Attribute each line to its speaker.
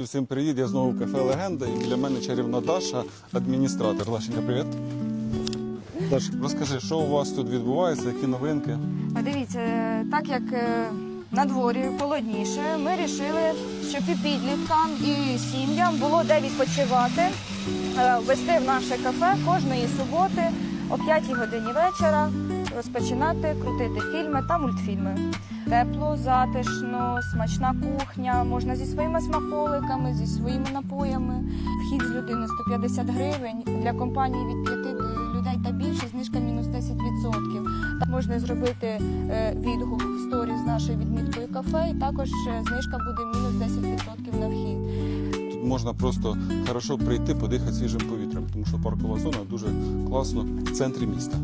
Speaker 1: Всім привіт, я знову в кафе Легенда і біля мене чарівна Даша, адміністратор. Дашенька, привіт. Даш, розкажи, що у вас тут відбувається, які новинки?
Speaker 2: Дивіться, так як е, на дворі холодніше, ми вирішили, щоб і підліткам, і сім'ям було де відпочивати, е, вести в наше кафе кожної суботи о 5 годині вечора, розпочинати крутити фільми та мультфільми. Тепло, затишно, смачна кухня, можна зі своїми смаколиками, зі своїми напоями. Вхід з людини 150 гривень. Для компанії від 5 людей та більше знижка мінус 10%. Так можна зробити е, відгук в сторі з нашою відміткою кафе, і також е, знижка буде мінус 10% на вхід.
Speaker 1: Тут можна просто хорошо прийти, подихати свіжим повітрям, тому що паркова зона дуже класно в центрі міста.